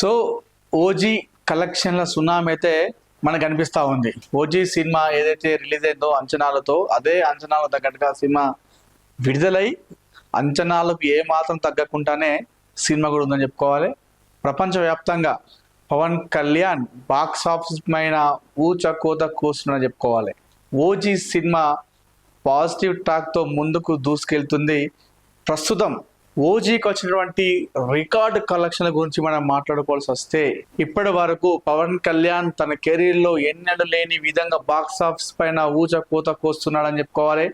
So OG కలెక్షన్ల tsunami అయితే మనకు అనిపిస్తూ ఉంది. ఓజీ సినిమా ఏదైతే రిలీజ్ అయిందో అంచనాలతో అదే అంచనాల తగ్గట్టుగా సినిమా విడుదలై అంచనాలకు ఏ మాత్రం తగ్గకుండానే సినిమా కూడా ఉందని చెప్పుకోవాలి. ప్రపంచవ్యాప్తంగా పవన్ కళ్యాణ్ బాక్స్ ఆఫీస్ పైన ఊచకోత కోత చెప్పుకోవాలి. ఓజీ సినిమా పాజిటివ్ టాక్తో ముందుకు దూసుకెళ్తుంది. ప్రస్తుతం ఓజీకి వచ్చినటువంటి రికార్డ్ కలెక్షన్ల గురించి మనం మాట్లాడుకోవాల్సి వస్తే ఇప్పటి వరకు పవన్ కళ్యాణ్ తన కెరీర్లో ఎన్నడూ లేని విధంగా బాక్స్ ఆఫీస్ పైన ఊచ కోత కోస్తున్నాడని చెప్పుకోవాలి.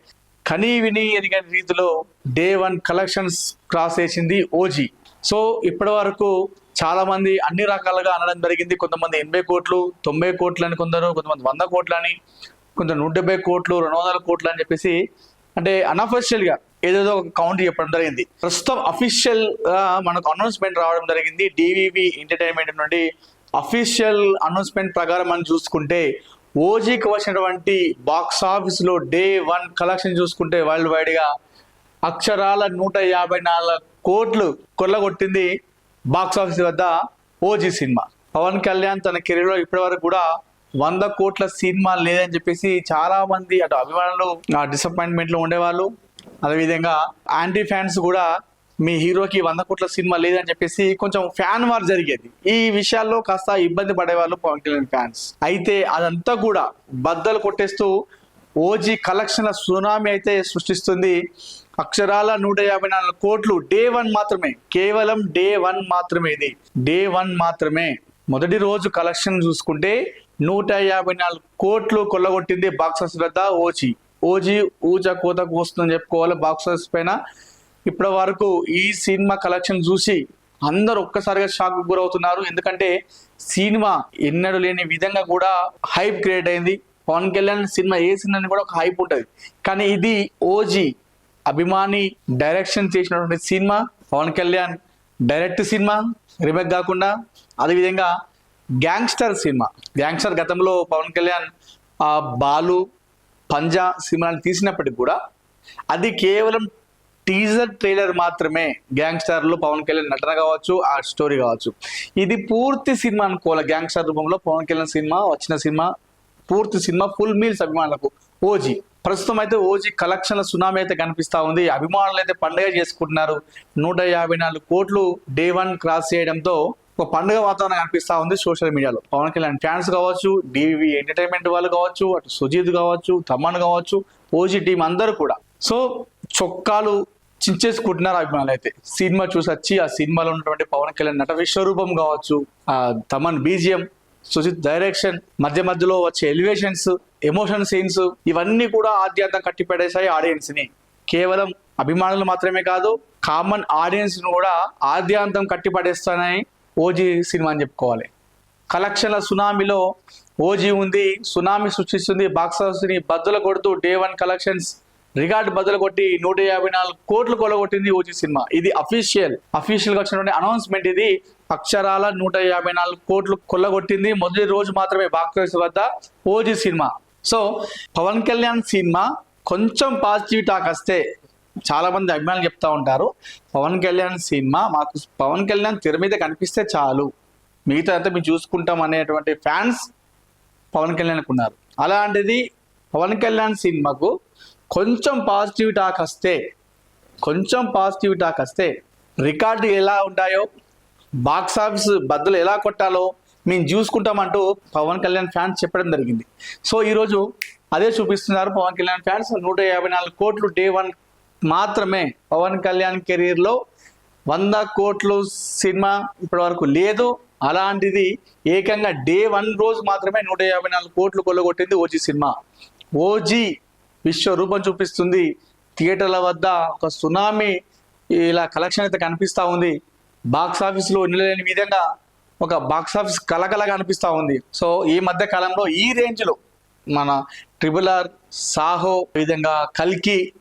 కనీ విని ఎదిగిన రీతిలో డే వన్ కలెక్షన్స్ క్రాస్ చేసింది ఓజీ. సో ఇప్పటి వరకు చాలా మంది అన్ని రకాలుగా అనడం జరిగింది. కొంతమంది ఎనభై కోట్లు తొంభై కోట్లు అని కొందరు కొంతమంది వంద కోట్లు అని కొంత నూట డెబ్బై కోట్లు రెండు వందల కోట్లు అని చెప్పేసి అంటే అన్అఫిషియల్గా ఏదేదో ఒక కౌంటర్ చెప్పడం జరిగింది. ప్రస్తుతం అఫీషియల్గా మనకు అనౌన్స్మెంట్ రావడం జరిగింది. డివివి ఎంటర్టైన్మెంట్ నుండి అఫీషియల్ అనౌన్స్మెంట్ ప్రకారం మనం చూసుకుంటే ఓజీకి వచ్చినటువంటి బాక్స్ ఆఫీస్లో డే వన్ కలెక్షన్ చూసుకుంటే వరల్డ్ వైడ్గా అక్షరాల నూట యాభై నాలుగు కోట్లు కొల్లగొట్టింది బాక్స్ ఆఫీస్ వద్ద ఓజీ సినిమా. పవన్ కళ్యాణ్ తన కెరీర్లో ఇప్పటి వరకు కూడా వంద కోట్ల సినిమా లేదని చెప్పేసి చాలా మంది అటు అభిమానులు ఆ డిసప్పాయింట్మెంట్లో ఉండేవాళ్ళు. అదేవిధంగా యాంటీ ఫ్యాన్స్ కూడా మీ హీరోకి వంద కోట్ల సినిమా లేదని చెప్పేసి కొంచెం ఫ్యాన్ వార్ జరిగేది. ఈ విషయాల్లో కాస్త ఇబ్బంది పడేవాళ్ళు పవన్ కళ్యాణ్ ఫ్యాన్స్ అయితే అదంతా కూడా బద్దలు కొట్టేస్తూ ఓజీ కలెక్షన్ల సునామీ అయితే సృష్టిస్తుంది. అక్షరాల నూట యాభై నాలుగు కోట్లు డే వన్ మాత్రమే. కేవలం డే వన్ మాత్రమే ఇది. డే వన్ మాత్రమే. మొదటి రోజు కలెక్షన్ చూసుకుంటే నూట యాభై నాలుగు కోట్లు కొల్లగొట్టింది బాక్సెస్ వద్ద ఓజీ ఓజీ ఊజా కోత కోస్తుందని చెప్పుకోవాలి బాక్స్ ఆఫీస్ పైన. ఇప్పటి వరకు ఈ సినిమా కలెక్షన్ చూసి అందరూ ఒక్కసారిగా షాక్ గురవుతున్నారు. ఎందుకంటే సినిమా ఎన్నడూ లేని విధంగా కూడా హైప్ క్రియేట్ అయింది. పవన్ కళ్యాణ్ సినిమా ఏ సినిమా కూడా ఒక హైప్ ఉంటుంది. కానీ ఇది ఓజీ అభిమాని డైరెక్షన్ చేసినటువంటి cinema. Pawan Kalyan direct cinema. Remake కాకుండా అదేవిధంగా గ్యాంగ్స్టర్ సినిమా. గ్యాంగ్స్టర్ గతంలో పవన్ కళ్యాణ్ ఆ బాలు పంజా సినిమాని తీసినప్పటికి కూడా అది కేవలం టీజర్ ట్రైలర్ మాత్రమే గ్యాంగ్స్టర్లో పవన్ కళ్యాణ్ నటన కావచ్చు ఆ స్టోరీ కావచ్చు. ఇది పూర్తి సినిమా అనుకోవాలి. గ్యాంగ్స్టర్ రూపంలో పవన్ కళ్యాణ్ సినిమా వచ్చిన సినిమా పూర్తి సినిమా ఫుల్ మీల్స్ అభిమానులకు. ఓజీ ప్రస్తుతం అయితే ఓజీ కలెక్షన్ల సునామీ అయితే కనిపిస్తూ ఉంది. అభిమానులు అయితే పండుగ చేసుకుంటున్నారు. నూట యాభై నాలుగు కోట్లు డే వన్ క్రాస్ చేయడంతో ఒక పండుగ వాతావరణం కనిపిస్తా ఉంది సోషల్ మీడియాలో. పవన్ కళ్యాణ్ ఫ్యాన్స్ కావచ్చు డివి ఎంటర్టైన్మెంట్ వాళ్ళు కావచ్చు అటు సుజీత్ కావచ్చు తమన్ కావచ్చు ఓజీ టీం అందరూ కూడా. సో చొక్కాలు చించేసుకుంటున్నారు అభిమానులు అయితే. సినిమా చూసి వచ్చి ఆ సినిమాలో ఉన్నటువంటి పవన్ కళ్యాణ్ నట విశ్వరూపం కావచ్చు ఆ తమన్ బీజిఎం సుజిత్ డైరెక్షన్ మధ్య మధ్యలో వచ్చే ఎలివేషన్స్ ఎమోషన్ సీన్స్ ఇవన్నీ కూడా ఆద్యంతం కట్టిపడేశాయి ఆడియన్స్ని కేవలం అభిమానులు మాత్రమే కాదు కామన్ ఆడియన్స్ను కూడా ఆద్యాంతం కట్టిపడేస్తానని ఓజీ సినిమా అని చెప్పుకోవాలి. కలెక్షన్ల సునామీలో ఓజీ ఉంది సునామీ సృష్టిస్తుంది బాక్స్ ఆఫీస్ బద్దలు కొడుతూ డే వన్ కలెక్షన్స్ రికార్డు బద్దలు కొట్టి నూట యాభై నాలుగు కోట్లు కొలగొట్టింది ఓజీ సినిమా. ఇది అఫీషియల్ అఫీషియల్గా వచ్చినటువంటి అనౌన్స్మెంట్ ఇది. అక్షరాల నూట యాభై నాలుగు కోట్లు కొల్లగొట్టింది. మొదటి రోజు మాత్రమే బాక్స్ వద్ద OG cinema. So Pawan Kalyan cinema కొంచెం పాజిటివ్ టాక్ వస్తే చాలా మంది అభిమానులు చెప్తా ఉంటారు పవన్ కళ్యాణ్ సినిమా మాకు పవన్ కళ్యాణ్ తెర మీద కనిపిస్తే చాలు. మిగతా అంతా మేము చూసుకుంటాం అనేటువంటి ఫ్యాన్స్ పవన్ కళ్యాణ్కి ఉన్నారు. అలాంటిది పవన్ కళ్యాణ్ సినిమాకు కొంచెం పాజిటివ్ టాక్ వస్తే కొంచెం పాజిటివ్ టాక్ వస్తే రికార్డు ఎలా ఉంటాయో బాక్స్ ఆఫీస్ బద్దలు ఎలా కొట్టాలో మేము చూసుకుంటామంటూ పవన్ కళ్యాణ్ ఫ్యాన్స్ చెప్పడం జరిగింది. సో ఈరోజు అదే చూపిస్తున్నారు పవన్ కళ్యాణ్ ఫ్యాన్స్. నూట యాభై నాలుగు కోట్లు డే వన్ మాత్రమే పవన్ కళ్యాణ్ కెరీర్లో వంద కోట్లు సినిమా ఇప్పటి వరకు లేదు. అలాంటిది ఏకంగా డే వన్ రోజు మాత్రమే నూట యాభై నాలుగు కోట్లు కొల్లగొట్టింది ఓజీ సినిమా. ఓజీ విశ్వరూపం చూపిస్తుంది. థియేటర్ల వద్ద ఒక సునామీ ఇలా కలెక్షన్ అయితే కనిపిస్తూ ఉంది. బాక్స్ ఆఫీస్లో నిలలేని విధంగా ఒక బాక్స్ ఆఫీస్ కలకలగా అనిపిస్తూ ఉంది. సో ఈ మధ్య కాలంలో ఈ రేంజ్లో మన ట్రిపుల్ ఆర్ సాహో విధంగా కల్కి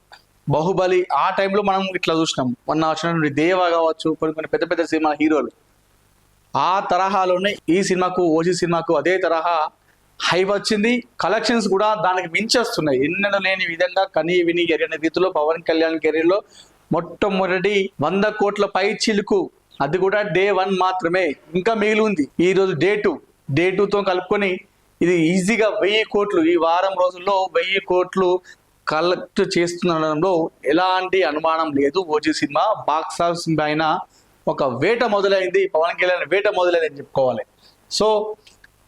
బాహుబలి ఆ టైంలో మనం ఇట్లా చూసినాం. మొన్న వచ్చినటువంటి దేవ కావచ్చు కొన్ని కొన్ని పెద్ద పెద్ద సినిమా హీరోలు. ఆ తరహాలోనే ఈ సినిమాకు ఓజీ సినిమాకు అదే తరహా హైప్ వచ్చింది. కలెక్షన్స్ కూడా దానికి మించేస్తున్నాయి ఎన్నడూ లేని విధంగా కనీ విని ఎరిగిన రీతిలో పవన్ కళ్యాణ్ కెరీర్లో మొట్టమొదటి వంద కోట్ల పై చిలుకు. అది కూడా డే వన్ మాత్రమే. ఇంకా మిగిలి ఉంది. ఈ రోజు డే టూ. డే టూతో కలుపుకొని ఇది ఈజీగా వెయ్యి కోట్లు. ఈ వారం రోజుల్లో వెయ్యి కోట్లు కలెక్ట్ చేస్తుండడంలో ఎలాంటి అనుమానం లేదు. ఓజీ సినిమా బాక్స్ ఆఫీస్ పైన ఒక వేట మొదలైంది. పవన్ కళ్యాణ్ వేట మొదలైంది అని చెప్పుకోవాలి. సో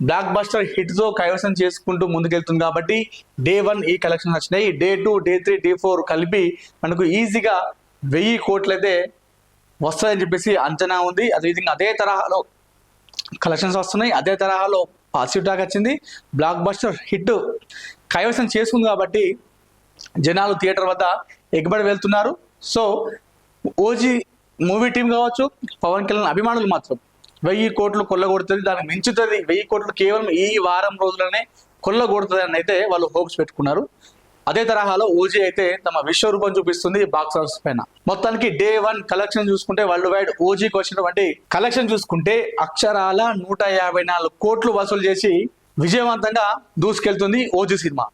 బ్లాక్ బస్టర్ హిట్తో కైవసం చేసుకుంటూ ముందుకెళ్తుంది కాబట్టి డే వన్ ఈ కలెక్షన్ వచ్చినాయి. Day two day three day four కలిపి మనకు ఈజీగా వెయ్యి కోట్లయితే వస్తాయని చెప్పేసి అంచనా ఉంది. అదేవిధంగా అదే తరహాలో కలెక్షన్స్ వస్తున్నాయి. అదే తరహాలో పాజిటివ్ టాక్ వచ్చింది. బ్లాక్ బస్టర్ హిట్ కైవసం చేసుకుంది కాబట్టి జనాలు థియేటర్ వద్ద ఎగబడి వెళ్తున్నారు. సో ఓజీ మూవీ టీం కావచ్చు పవన్ కళ్యాణ్ అభిమానులు మాత్రం వెయ్యి కోట్లు కొల్లగొడుతుంది. దానికి మించుతుంది. వెయ్యి కోట్లు కేవలం ఈ వారం రోజులనే కొల్లగొడుతుంది అని అయితే వాళ్ళు హోప్స్ పెట్టుకున్నారు. అదే తరహాలో ఓజీ అయితే తమ విశ్వరూపం చూపిస్తుంది బాక్స్ ఆఫీస్ పైన. మొత్తానికి డే వన్ కలెక్షన్ చూసుకుంటే వరల్డ్ వైడ్ ఓజీకి వచ్చినటువంటి కలెక్షన్ చూసుకుంటే అక్షరాల నూట యాభై నాలుగు కోట్లు వసూలు చేసి విజయవంతంగా దూసుకెళ్తుంది ఓజీ సినిమా.